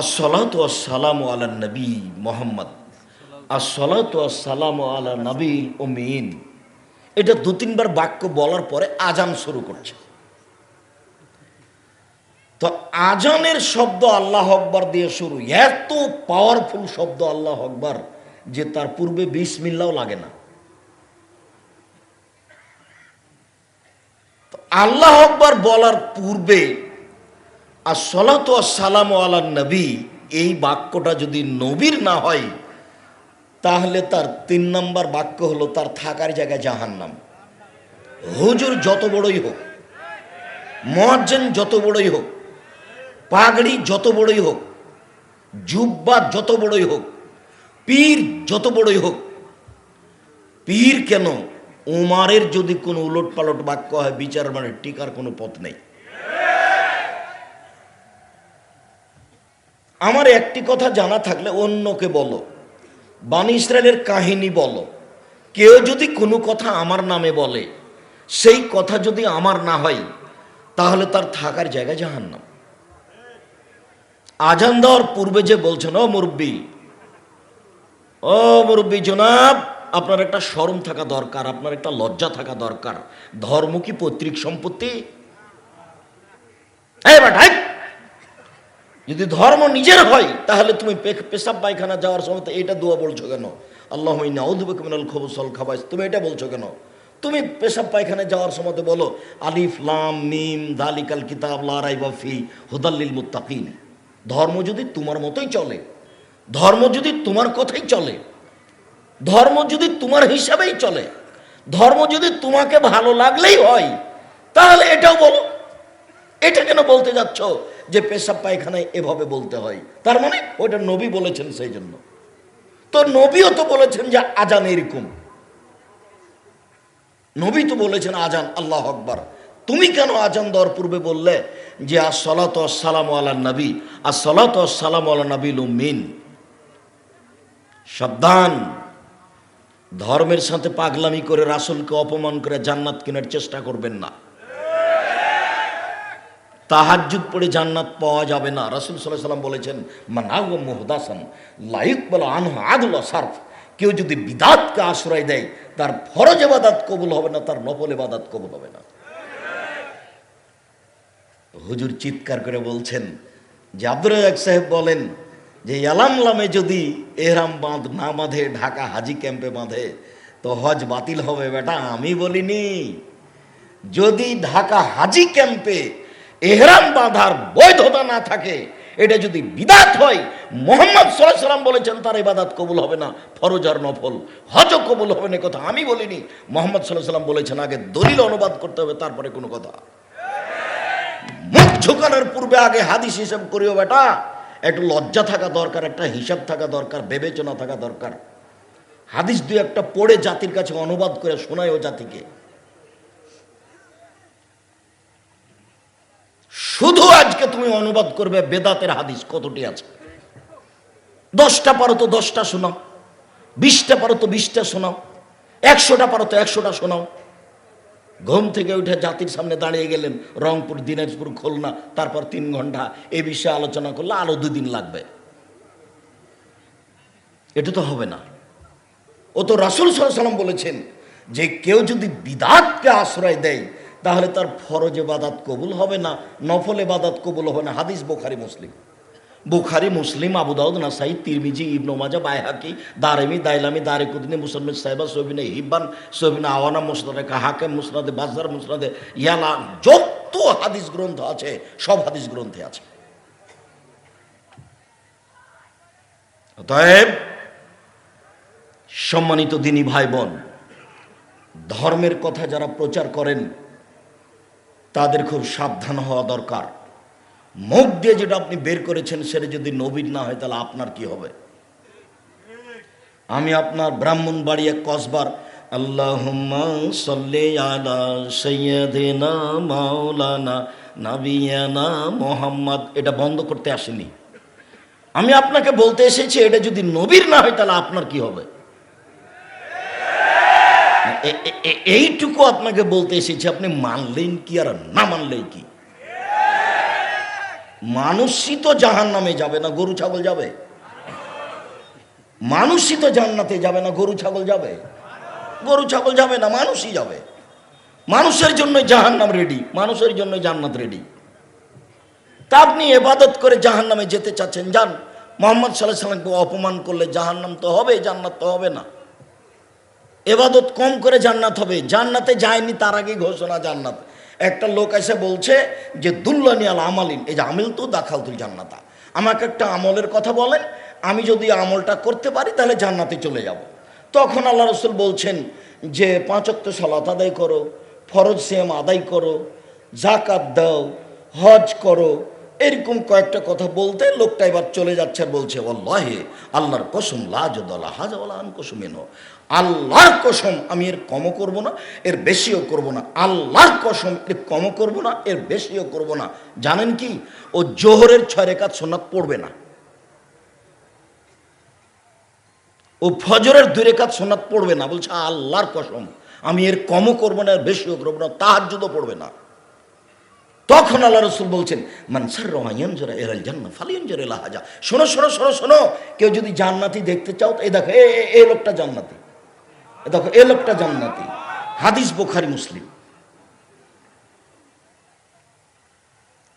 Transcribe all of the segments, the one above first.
আসসালাত সালাম আলা নবী মোহাম্মদ। আসসালাত সালাম আলা নবীল ওমিন এটা দু তিনবার বাক্য বলার পরে আজান শুরু করছে। তো আজানের শব্দ আল্লাহ আকবর দিয়ে শুরু। এত পাওয়ারফুল শব্দ আল্লাহ আকবর যে তার পূর্বে বিসমিল্লাও লাগে না। আল্লাহ আকবর বলার পূর্বে আর সলাত সালাম আলা নবী, এই বাক্যটা যদি নবীর না হয়, তাহলে তার তিন নম্বর বাক্য হলো তার থাকার জায়গায় জাহান্নাম। হুজুর যত বড়ই হোক মহাজ্জেন যত বড়ই হোক, পাগড়ি যত বড়ই হোক, জুব্বা যত বড়ই হোক, পীর যত বড়ই হোক, পীর কেন? উমারের যদি কোনো উলট পালট বাক্য হয়, বিচার মানে টিকার কোনো পথ নেই। আমার একটি কথা জানা থাকলে অন্যকে বলো। বানি ইসরায়েলের কাহিনী বলো। কেউ যদি কোনো কথা আমার নামে বলে, সেই কথা যদি আমার না হয়, তাহলে তার থাকার জায়গা জাহান্নাম। আজান দেওয়ার পূর্বে যে বলছেন, ও মুরব্বী ও মুরব্বী জনাব, আপনার একটা শরম থাকা দরকার, আপনার একটা লজ্জা থাকা দরকার। ধর্ম কি পৈতৃক সম্পত্তি এই বেটা, এই! যদি ধর্ম নিজের হয়, তাহলে তুমি পেশাব পায়খানা যাওয়ার সময় তো এটা দোয়া বলছো কেন? আল্লাহ নাউদ্দিনাল খবসল খাবাইস। তুমি এটা বলছো কেন? তুমি পেশাব পায়খানায় যাওয়ার সময় বলো, আলিফ, লাম, মিম, দালিকাল কিতাব লারাই বাফি হুদাল্লিল মুত্তাকিন। ধর্ম যদি তোমার মতোই চলে, ধর্ম যদি তোমার কথাই চলে, ধর্ম যদি তোমার হিসাবেই চলে, ধর্ম যদি তোমাকে ভালো লাগলেই হয়, তাহলে এটাও বলো এটা কেন বলতে যাচ্ছ? যে পেশাব পায়খানায় এভাবে বলতে হয়। তার মানে ওটা নবী বলেছেন সেই জন্য। তো নবীও তো বলেছেন যে আজান এরকম। নবী তো বলেছেন আজান আল্লাহ আকবার। তুমি কেন আজান দেওয়ার পূর্বে বললে যে আসলাত সালাম আল্লাহ নবী আসলাত সালাম আল্লাহ নবী মিন। সাবধান। ধর্মের সাথে পাগলামি করে রাসুলকে অপমান করে জান্নাত কেনার চেষ্টা করবেন না। তাহাজ্জুদ পড়ে জান্নাত পাওয়া যাবে না। রসুল সাল্লাহ সাল্লাম বলেছেন মানাগ মোহদাসান লাইক বলা আনহ আদুল্লা সার্ফ। কেউ যদি বিদাতকে আশ্রয় দেয়, তার ফরজ এবাদাত কবুল হবে না, তার নফল এবাদাত কবুল হবে না। হুজুর চিৎকার করে বলছেন, যে আব্দুর রাজাক সাহেব বলেন যে ইয়ালামলামে যদি এহরাম বাঁধ না বাঁধে, ঢাকা হাজি ক্যাম্পে বাঁধে, তো হজ বাতিল হবে। বেটা, আমি বলিনি। যদি ঢাকা হাজি ক্যাম্পে এহরাম বাঁধার বৈধতা না থাকে, এটা যদি বিদাত হয়, মোহাম্মদ সাল্লাম বলেছেন, তার ইবাদাত কবুল হবে না, ফরজ আর নফল। হজ কবুল হবে না কথা আমি বলিনি। মোহাম্মদ সাল্লাহ সাল্লাম বলেছেন, আগে দলিল অনুবাদ করতে হবে, তারপরে কোনো কথা। মুখ ঝুঁকানোর পূর্বে আগে হাদিস হিসাব করিও বেটা। একটু লজ্জা থাকা দরকার, একটা হিসাব থাকা দরকার, বিবেচনা থাকা দরকার। হাদিস দুই একটা পড়ে জাতির কাছে অনুবাদ করে শোনায় ও জাতিকে। শুধু আজকে তুমি অনুবাদ করবে, বেদাতের হাদিস কতটি আছে? দশটা পারো তো দশটা শোনাও, বিশটা পারো তো বিশটা শোনাও, একশোটা পারো তো একশোটা শোনাও। ঘুম থেকে উঠে জাতির সামনে দাঁড়িয়ে গেলেন, রংপুর, দিনাজপুর খুলনা, তারপর তিন ঘণ্টা এ বিষয়ে আলোচনা করলে আরও দুদিন লাগবে। এটা তো হবে না। ও তো রাসুল সাল্লাম বলেছেন যে কেউ যদি বিদাতকে আশ্রয় দেয় তাহলে তার ফরজে বাদাত কবুল হবে না, নফলে বাদাত কবুল হবে না। হাদিস বোখারি, মুসলিম। বুখারি, মুসলিম, আবু দাউদ, নাসাই, তিরমিজি, ইবনু মাজা বাইহাকি, দারেমি, দাইলামি দারে কুদিনী মুসলমান সাহেবা সবিনে হিব্বান সবিনে আওয়ানা, মুসনাদে হাকেম মুসনাদে বাজার মুসনাদে ইয়ালা, যত হাদিস গ্রন্থ আছে, সব হাদিস গ্রন্থে আছে। অতএব, সম্মানিত দিনী ভাই বোন, ধর্মের কথা যারা প্রচার করেন তাদের খুব সাবধান হওয়া দরকার। মুখ দিয়ে যেটা আপনি বের করেছেন, সেটা যদি নবীর না হয়, তাহলে আপনার কি হবে? আমি আপনার ব্রাহ্মণ বাড়ি এক কসবার আল্লাহ আলা মাওলানা মোহাম্মদ। এটা বন্ধ করতে আসেনি। আমি আপনাকে বলতে এসেছি, এটা যদি নবীর না হয়, তাহলে আপনার কি হবে? এইটুকু আপনাকে বলতে এসেছি, আপনি মানলেন কি আর না মানলেই কি? মানুষই তো জাহান নামে যাবে না, গরু, ছাগল যাবে। মানুষই তো জান্নাতে যাবে না, গরু, ছাগল যাবে। গরু, ছাগল যাবে না, মানুষই যাবে। মানুষের জন্য জাহান নাম রেডি মানুষের জন্য জান্নাত রেডি তা আপনি এবাদত করে জাহান নামে যেতে চাচ্ছেন, যান। মোহাম্মদ সাল্লাহ সাল্লামকে অপমান করলে জাহান নাম তো হবে, জান্নাত তো হবে না। এবাদত কম করে জান্নাত হবে। জান্নাতে যায়নি, তার আগে ঘোষণা জান্নাত। একটা লোক এসে বলছে যে, দুল্লানি আল আমালিন। এই যে আমিল তো দাখাল তুল জান্নাতা। আমাকে একটা আমলের কথা বলেন, আমি যদি আমলটা করতে পারি, তাহলে জান্নাতে চলে যাব। তখন আল্লাহ রসুল বলছেন যে পাঁচক্ত সালাত আদায় করো, ফরজ সেম আদায় করো জাকাত দাও, হজ করো এরকম কয়েকটা কথা বলতে লোকটা এবার চলে যাচ্ছে আর বলছে আল্লাহে আল্লাহর কসম লাজদলা হাজাওয়ালান কসমেন আল্লাহর কসম আমি এর কমও করব না, এর বেশিও করব না। আল্লাহর কসম এর কমও করব না, এর বেশিও করব না। জানেন কি? ও জোহরের ছয় রেখাত সোনাত পড়বে না। ও ফজরের দুই রেখাত সোনাত পড়বে না। বলছে, আল্লাহর কসম, আমি এর কমও করব না, এর বেশিও করব না তাহার পড়বে না। তখন আল্লাহ রসুল বলছেন মানসার রমায়ঞ্জরা এরাল জান্না ফালিয়ঞ্জর এলাহাজা শোনো শোনো শোনো শোনো, কেউ যদি জান্নাতি দেখতে চাও এই দেখো, এ, এ- এ লোকটা জান্নাতি। এ দেখো, এ লোকটা জান্নাতি। হাদিস বোখারি, মুসলিম।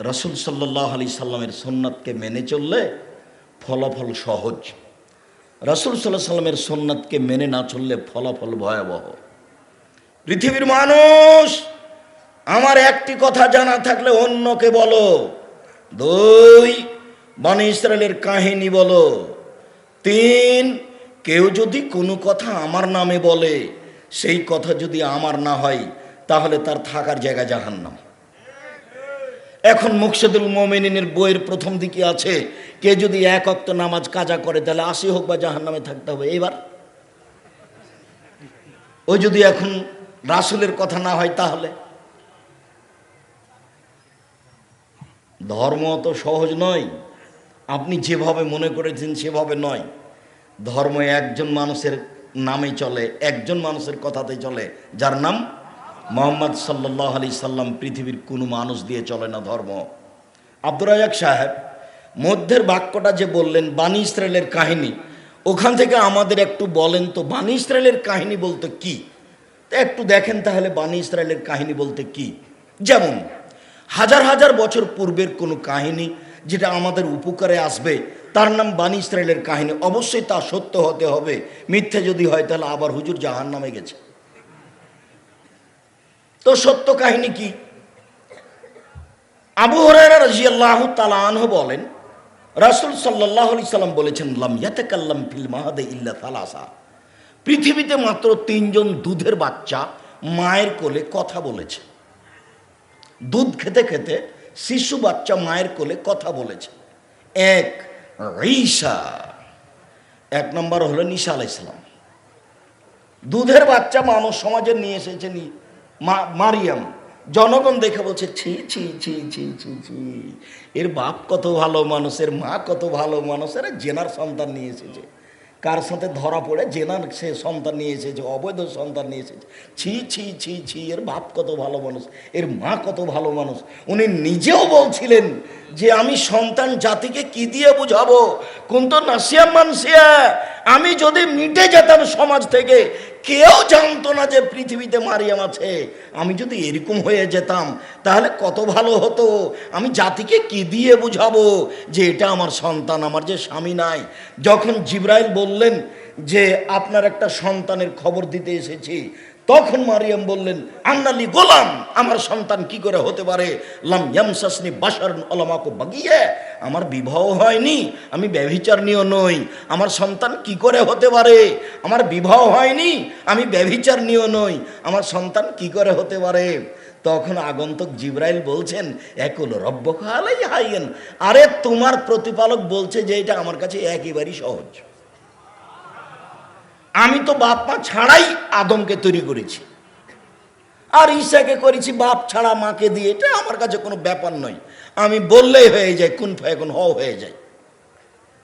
রসুল সাল্লাহ আলি সাল্লামের সোননাথকে মেনে চললে ফলাফল সহজ। রসুল সাল্লাহ সাল্লামের সোননাথকে মেনে না চললে ফলাফল ভয়াবহ। পৃথিবীর মানুষ আমার একটি কথা জানা থাকলে অন্যকে বলো। দুই, বনে ইসরায়েলের কাহিনী বলো। তিন, কেউ যদি কোনো কথা আমার নামে বলে, সেই কথা যদি আমার না হয়, তাহলে তার থাকার জায়গা জাহান্নাম। এখন মুকসেদুল মোমিনের বইয়ের প্রথম দিকে আছে, কে যদি এক অক্ত নামাজ কাজা করে, তাহলে আসি হোক বা জাহান্নামে থাকতে হবে। এবার ও যদি এখন রাসুলের কথা না হয়, তাহলে? ধর্ম তো সহজ নয়। আপনি যেভাবে মনে করেছেন সেভাবে নয়। ধর্ম একজন মানুষের নামে চলে, একজন মানুষের কথাতে চলে, যার নাম মোহাম্মদ সাল্লাহ আলি সাল্লাম। পৃথিবীর কোনো মানুষ দিয়ে চলে না ধর্ম। আব্দুর রাজাক সাহেব, মধ্যের বাক্যটা যে বললেন বানি ইসরায়েলের কাহিনী, ওখান থেকে আমাদের একটু বলেন তো বানি ইসরায়েলের কাহিনী বলতে কি? একটু দেখেন তাহলে বানি ইসরায়েলের কাহিনী বলতে কি? যেমন হাজার হাজার বছর পূর্বের কোনো কাহিনী যেটা আমাদের উপকারে আসবে, তার নাম বানি ইসরায়েলের কাহিনী। অবশ্যই তা সত্য হতে হবে, মিথ্যে যদি হয় তাহলে আবার হুজুর জাহান নামে গেছে। তো সত্য কাহিনী কি? আবু হরাইরা রাজিয়াল্লাহু তাআলা আনহু বলেন, রাসূল আলাইহি সাল্লাম বলেছেন, লাম ইয়াতাকাল্লাম ফিল মাহাদে ইল্লা সালাসা। পৃথিবীতে মাত্র তিনজন দুধের বাচ্চা মায়ের কোলে কথা বলেছে। দুধ খেতে খেতে শিশু বাচ্চা মায়ের কোলে কথা বলেছে। এক, ঈশা। এক নম্বর হলো নিশা আলাহ ইসলাম দুধের বাচ্চা মানব সমাজে নিয়ে এসেছে মারিয়াম। জনগণ দেখে বলছে, ছি ছি ছি ছি ছি ছি। এর বাপ কত ভালো মানুষের মা কত ভালো মানুষ, এরা জেনার সন্তান নিয়ে এসেছে। কার সাথে ধরা পড়ে? জেনার সে সন্তান নিয়ে এসেছে, অবৈধ সন্তান নিয়ে এসেছে। ছি ছি ছি ছি, এর বাপ কত ভালো মানুষ, এর মা কত ভালো মানুষ। উনি নিজেও বলছিলেন যে, আমি সন্তান জাতিকে কি দিয়ে বুঝাবো? কোন তো নাসিয়া মানসিয়া আমি যদি মিটে যেতাম সমাজ থেকে, কেউ জানতো না যে পৃথিবীতে মারিয়াম আছে। আমি যদি এরকম হয়ে যেতাম, তাহলে কত ভালো হতো। আমি জাতিকে কি দিয়ে বুঝাবো যে এটা আমার সন্তান, আমার যে স্বামী নাই? যখন জিব্রাইল বললেন যে, আপনার একটা সন্তানের খবর দিতে এসেছি তখন মারিয়াম বললেন আন্নালি গোলাম, আমার সন্তান কি করে হতে পারে? লাম ইয়ামসাসনি বাসার আলামাকো বাগিয়ে। আমার বিবাহ হয়নি, আমি ব্যভিচার নিয়ে নই। আমার সন্তান কি করে হতে পারে? আমার বিবাহ হয়নি, আমি ব্যভিচার নিয়ে নই। আমার সন্তান কি করে হতে পারে? তখন আগন্তক জিব্রাইল বলছেন, একুল রব্য খালাই হাইয়েন। আরে তোমার প্রতিপালক বলছে যে, এটা আমার কাছে একেবারেই সহজ। আমি তো বাপ মা ছাড়াই আদমকে তৈরি করেছি। আর ঈশাকে করেছি বাপ ছাড়া মাকে দিয়ে। এটা আমার কাছে কোনো ব্যাপার নয়। আমি বললেই হয়ে যায়, কোন এখন হ হয়ে যায়।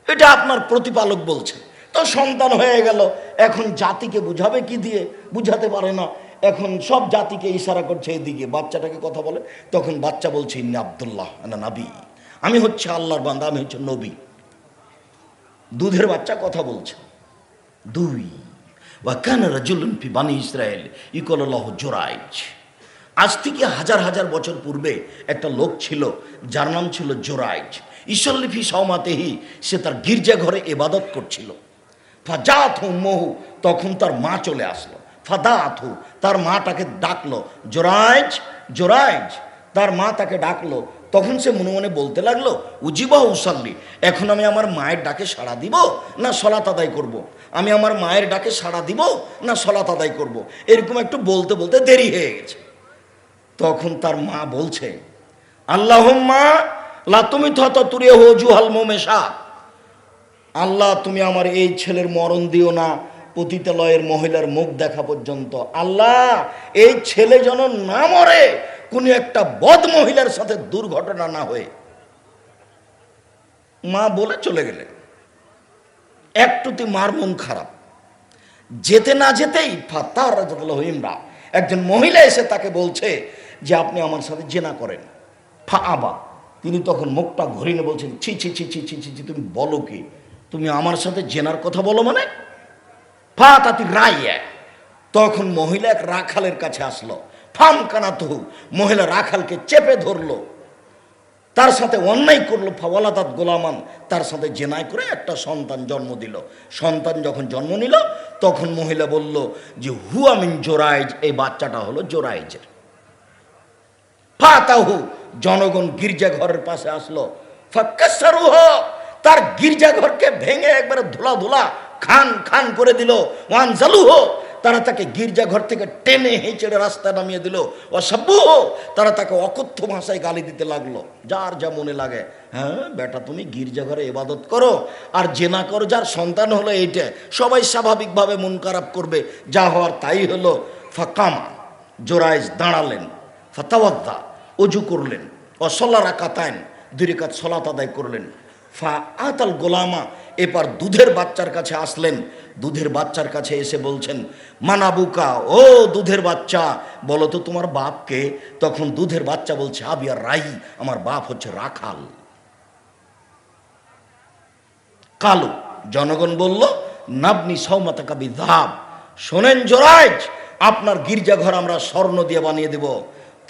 এটা আপনার প্রতিপালক বলছে তো সন্তান হয়ে গেল, এখন জাতিকে বুঝাবে কি দিয়ে? বুঝাতে পারে না। এখন সব জাতিকে ইশারা করছে এদিকে বাচ্চাটাকে কথা বলে, তখন বাচ্চা বলছে, ইন্না আবদুল্লাহ না নাবি। আমি হচ্ছে আল্লাহর বান্দা, আমি হচ্ছে নবী। দুধের বাচ্চা কথা বলছে। দুই। ওয়াকান রাজুলুন ফি বানি ইসরায়েল ইকল্লাহ জোরাইজ। আজ থেকে হাজার হাজার বছর পূর্বে একটা লোক ছিল, যার নাম ছিল জোরাইজ। ঈশ্বরলিফি সৌমাতেহি সে তার গির্জা ঘরে এবাদত করছিল। ফাজাত মহু তখন তার মা চলে আসলো। ফাদাথু তার মা তাকে ডাকলো, জোরাইজ জোরাইজ। তার মা তাকে ডাকলো তখন সে মনে মনে বলতে লাগল, উজিবা উসাল্লি, এখন আমি আমার মায়ের ডাকে সাড়া দিব না সলাত আদায় করব। আমি আমার মায়ের ডাকে সাড়া দিব না সলাত আদায় করব। এরকম একটু বলতে বলতে দেরি হয়ে গেছে তখন তার মা বলছে আল্লাহ মা লা তুমি থত তুরে হো জুহাল মোমেশা, আল্লাহ তুমি আমার এই ছেলের মরণ দিও না, পতিতালয়ের মহিলার মুখ দেখা পর্যন্ত আল্লাহ, এই ছেলে যেন না মরে কোন একটা বদ মহিলার সাথে দুর্ঘটনা না হয়ে মা বলে চলে গেলেন। একটুতে মার মন খারাপ। যেতে না যেতেই ফাতার ইমরা, একজন মহিলা এসে তাকে বলছে যে, আপনি আমার সাথে জেনা করেন। ফা আবা, তিনি তখন মুখটা ঘুরিয়ে বলছেন, ছি ছি ছি ছি ছি ছি তুমি বলো কি? তুমি আমার সাথে জেনার কথা বলো মানে? ফা তাতি রাইয়া, তখন মহিলা এক রাখালের কাছে আসলো। ফাম কানাতহু। মহিলা রাখালকে চেপে ধরলো। তার সাথে অন্যায় করল ফাওয়ালাদাত গোলামান। তার সাথে জেনায় করে একটা সন্তান জন্ম দিল। সন্তান যখন জন্ম নিল, তখন মহিলা বলল যে, হুয়া মিন জোরাইজ। এই বাচ্চাটা হলো জোরাইজের। ফাতাহু, জনগণ গির্জাঘরের পাশে আসলো। ফাক্কাসারুহ তার গির্জাঘরকে ভেঙে একবারে ধুলা ধুলা খান খান করে দিল। ওয়ান জালুহ তারা তাকে গির্জাঘর থেকে টেনে হেঁচড়ে রাস্তায় নামিয়ে দিল। অসভ্য! তারা তাকে অকথ্য ভাষায় গালি দিতে লাগল। যার যা মনে লাগে হ্যাঁ বেটা, তুমি গির্জাঘরে ইবাদত করো। আর জেনা করো, যার সন্তান হলো এইটা। সবাই স্বাভাবিকভাবে মন খারাপ করবে। যা হওয়ার তাই হলো। ফাকামা, জোরাইজ দাঁড়ালেন। ফাতাওয়াদ্দা অজু করলেন। অসল্লা রাকাতায়ন দুই রেখাত সলাত আদায় করলেন। ফা আতাল গোলামা, এবার দুধের বাচ্চার কাছে আসলেন। দুধের বাচ্চার কাছে এসে বলছেন, মানাবুকা, ও দুধের বাচ্চা, বলো তো তোমার বাপকে? তখন দুধের বাচ্চা বলছে আবিয়া রাই আমার বাপ হচ্ছে রাখাল। কালো, জনগণ বলল, নাবনি সৌমাতা কাবি ধাব শোনেন জোরাইজ, আপনার গির্জাঘর আমরা স্বর্ণ দিয়ে বানিয়ে দেব।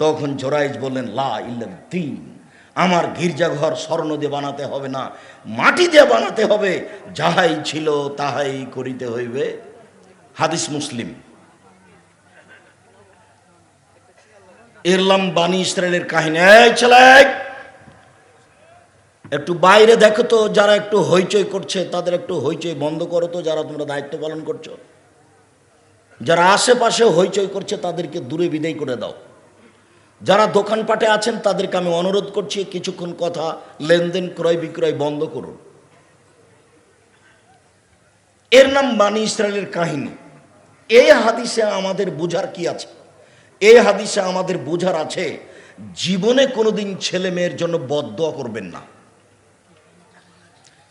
তখন জোরাইজ বললেন, লা দিন আমার গির্জাঘর স্বর্ণ দিয়ে বানাতে হবে না মাটি দিয়ে বানাতে হবে, যাহাই ছিল তাহাই করিতে হইবে। হাদিস মুসলিম। এরলাম বানি ইসরায়েলের কাহিনী। ছেলে, একটু বাইরে দেখো তো, যারা একটু হইচই করছে, তাদের একটু হইচই বন্ধ করো তো, যারা তোমরা দায়িত্ব পালন করছ। যারা আশেপাশে হইচই করছে, তাদেরকে দূরে বিদায় করে দাও। যারা দোকানপাটে আছেন, তাদেরকে আমি অনুরোধ করছি, কিছুক্ষণ কথা লেনদেন ক্রয় বিক্রয় বন্ধ করুন। এর নাম বানি ইসরায়েলের কাহিনী। এই হাদিসে আমাদের বোঝার কি আছে? এই হাদিসে আমাদের বোঝার আছে, জীবনে কোনোদিন ছেলে মেয়ের জন্য বদয়া করবেন না।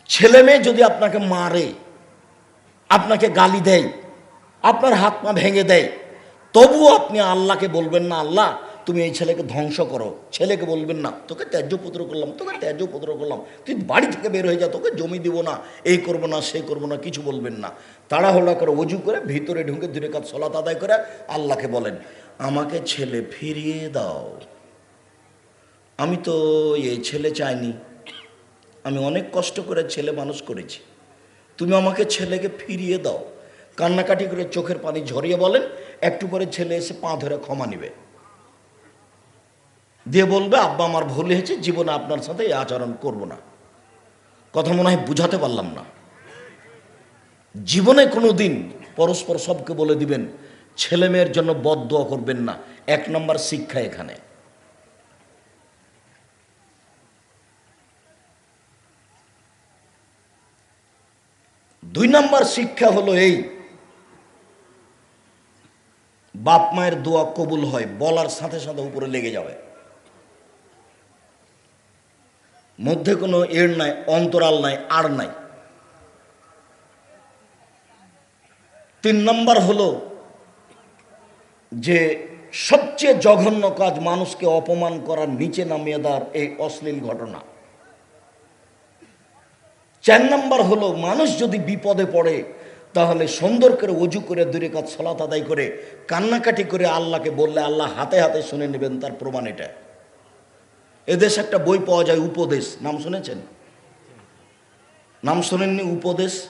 ছেলে মেয়ে যদি আপনাকে মারে, আপনাকে গালি দেয়, আপনার হাত পা ভেঙে দেয়, তবুও আপনি আল্লাহকে বলবেন না, আল্লাহ তুমি এই ছেলেকে ধ্বংস করো। ছেলেকে বলবেন, না, তোকে ত্যায্য পুত্র করলাম, তোকে ত্যায্য পুত্র করলাম। তুই বাড়ি থেকে বের হয়ে যা, তোকে জমি দিব না। এই করব না, সে করব না, কিছু বলবেন না। তাড়াহুড়া করে, অজু করে ভিতরে ঢুকে দূরে কাজ সলাত আদায় করে আল্লাহকে বলেন, আমাকে ছেলে ফিরিয়ে দাও। আমি তো এই ছেলে চাইনি। আমি অনেক কষ্ট করে ছেলে মানুষ করেছি। তুমি আমাকে ছেলেকে ফিরিয়ে দাও। কান্নাকাটি করে চোখের পানি ঝরিয়ে বলেন, একটু পরে ছেলে এসে পা ধরে ক্ষমা নিবে। দিয়ে বলবে, আব্বা আমার ভুল হয়েছে জীবনে আপনার সাথে এই আচরণ করব না। কথা মনে হয় বুঝাতে পারলাম না। জীবনে কোনো দিন পরস্পর সবকে বলে দিবেন, ছেলে মেয়ের জন্য বদয়া করবেন না। এক নম্বর শিক্ষা এখানে। দুই নম্বর শিক্ষা হলো এই, বাপ মায়ের দোয়া কবুল হয়, বলার সাথে সাথে উপরে লেগে যাবে। মধ্যে কোনো এর নাই, অন্তরাল নাই আর নাই। তিন নম্বর হলো যে সবচেয়ে জঘন্য কাজ মানুষকে অপমান করার নিচে নামিয়ে দেওয়ার এই অশ্লীল ঘটনা। চার নাম্বার হলো মানুষ যদি বিপদে পড়ে, তাহলে সুন্দর করে অজু করে দূরে কাজ সলাত আদায় করে, কান্নাকাটি করে আল্লাহকে বললে আল্লাহ হাতে হাতে শুনে নেবেন, তার প্রমাণ এটা। এদেশে একটা বই পাওয়া যায়, উপদেশ। নাম শুনেছেন? নাম শোনেননি? উপদেশ?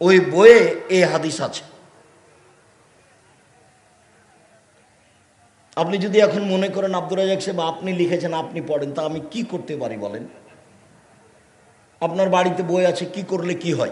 ওই বইয়ে এ হাদিস আছে। আপনি যদি এখন মনে করেন আব্দুর রাজাক সাহেব, আপনি লিখেছেন, আপনি পড়েন, তা আমি কি করতে পারি বলেন? আপনার বাড়িতে বই আছে, কি করলে কি হয়?